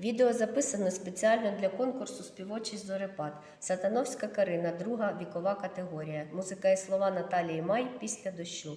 Відео записано спеціально для конкурсу Співочий зорепад Сатановська Карина, друга вікова категорія. Музика і слова Наталії Май після дощу.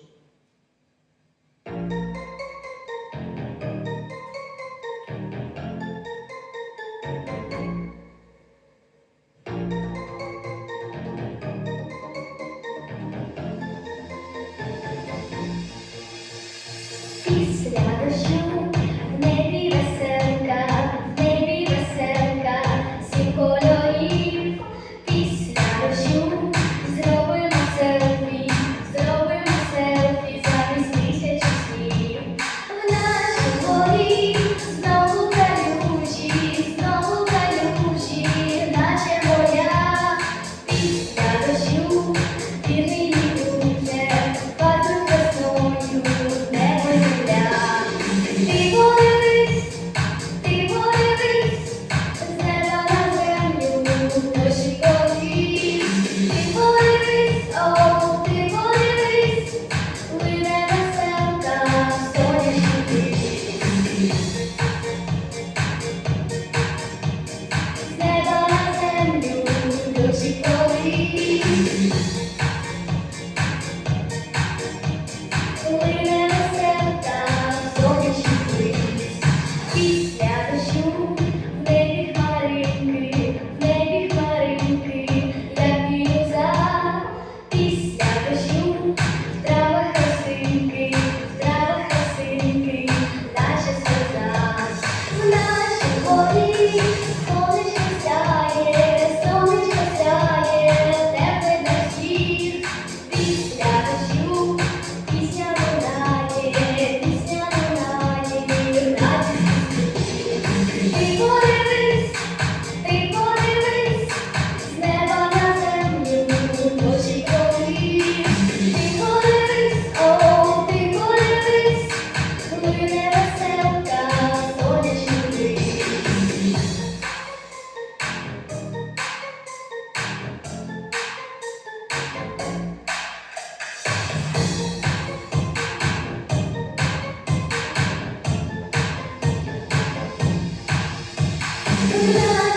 Yeah.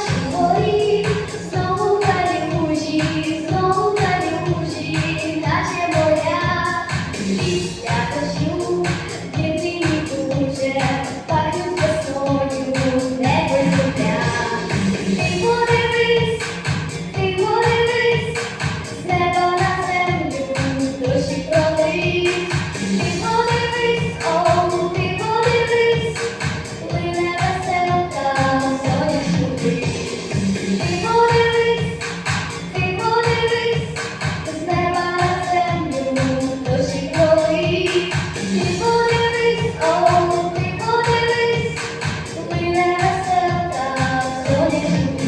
Thank you.